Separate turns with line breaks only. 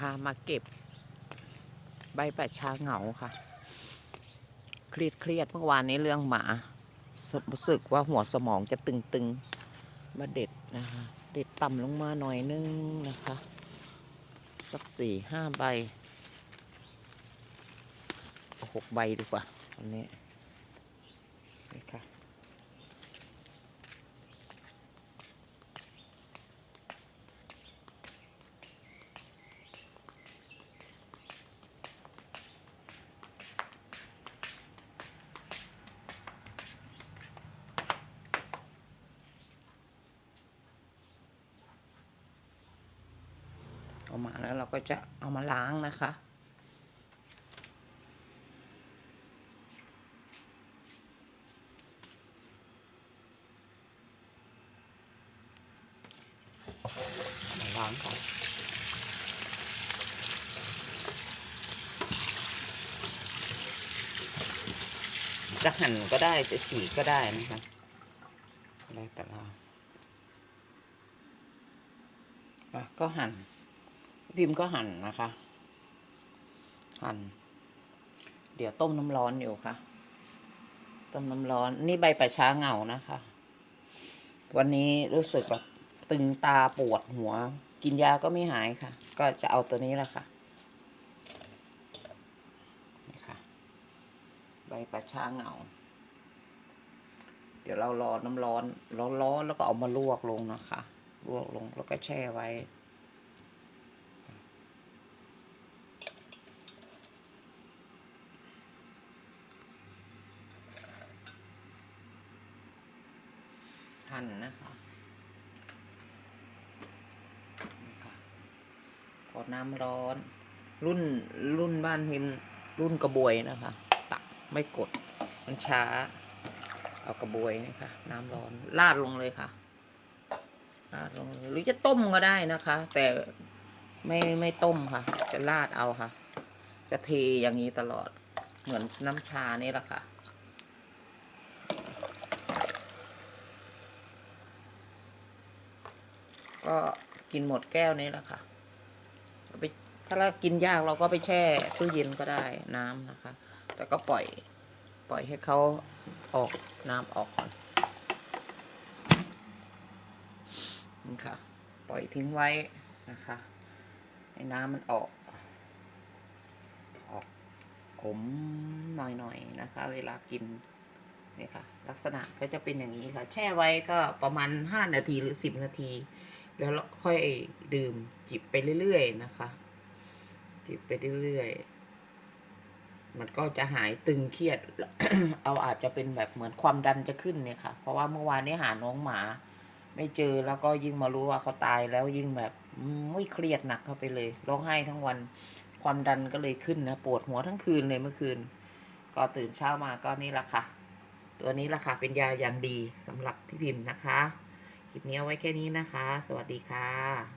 พามาเก็บ ใบประชาเหงาค่ะ เครียดเครียดเมื่อวานนี้เรื่องหมาสรู้สึกว่าหัวสมองจะตึงๆ มาเด็ดนะคะ เด็ดต่ำลงมาหน่อยนึงนะคะ สักสี่ห้าใบหกใบดีกว่าอันนี้นี่ค่ะ เอามาแล้วเราก็จะเอามาล้างนะคะ ล้างก่อนจะหั่นก็ได้จะฉีกก็ได้นะคะแล้วแต่เราก็หั่น พิมพ์ก็หั่นนะคะ หั่น เดี๋ยวต้มน้ำร้อนอยู่ค่ะ ต้มน้ำร้อน นี่ใบประช้าเหงานะคะ วันนี้รู้สึกแบบตึงตาปวดหัว กินยาก็ไม่หายค่ะ ก็จะเอาตัวนี้แหละค่ะนี่ค่ะ ใบประช้าเหงา เดี๋ยวเรารอน้ำร้อนร้อนๆแล้วก็เอามาลวกลงนะคะ ลวกลงแล้วก็แช่ไว้ นนะคะนี่อน้ำร้อน รุ่นรุ่นบ้านพิมพ์รุ่นกระบวยนะคะ ตักไม่กด มันช้า เอากระบวยนี่ค่ะน้ำร้อนราดลงเลยค่ะราดลงเลยหรือจะต้มก็ได้นะคะ แต่ไม่ไม่ต้มค่ะ จะราดเอาค่ะ จะเทอย่างนี้ตลอดเหมือนน้ำชานี่แหละค่ะ ก็กินหมดแก้วนี้แหละค่ะไปถ้าเรากินยากเราก็ไปแช่ตู้เย็นก็ได้น้ำนะคะ แต่ก็ปล่อยปล่อยให้เขาออกน้ำออกก่อนนี่ค่ะ ปล่อยทิ้งไว้นะคะให้น้ำมันออก ออกขมหน่อยๆนะคะ เวลากินนี่ค่ะ ลักษณะก็จะเป็นอย่างนี้ค่ะ แช่ไว้ก็ประมาณ 5 นาทีหรือ 10 นาที แล้วค่อยดื่มจิบไปเรื่อยๆนะคะ จิบไปเรื่อยๆมันก็จะหายตึงเครียด เอาอาจจะเป็นแบบเหมือนความดันจะขึ้นเนี่ยค่ะ เพราะว่าเมื่อวานนี้หาน้องหมา ไม่เจอแล้วก็ยิ่งมารู้ว่าเขาตายแล้วยิ่งแบบไม่เครียดหนักเข้าไปเลยร้องไห้ทั้งวันความดันก็เลยขึ้นนะปวดหัวทั้งคืนเลยเมื่อคืน ก็ตื่นเช้ามาก็นี่แหละค่ะ ตัวนี้แหละค่ะเป็นยาอย่างดีสำหรับพี่พิมพ์นะคะ คลิปนี้เอาไว้แค่นี้นะคะ สวัสดีค่ะ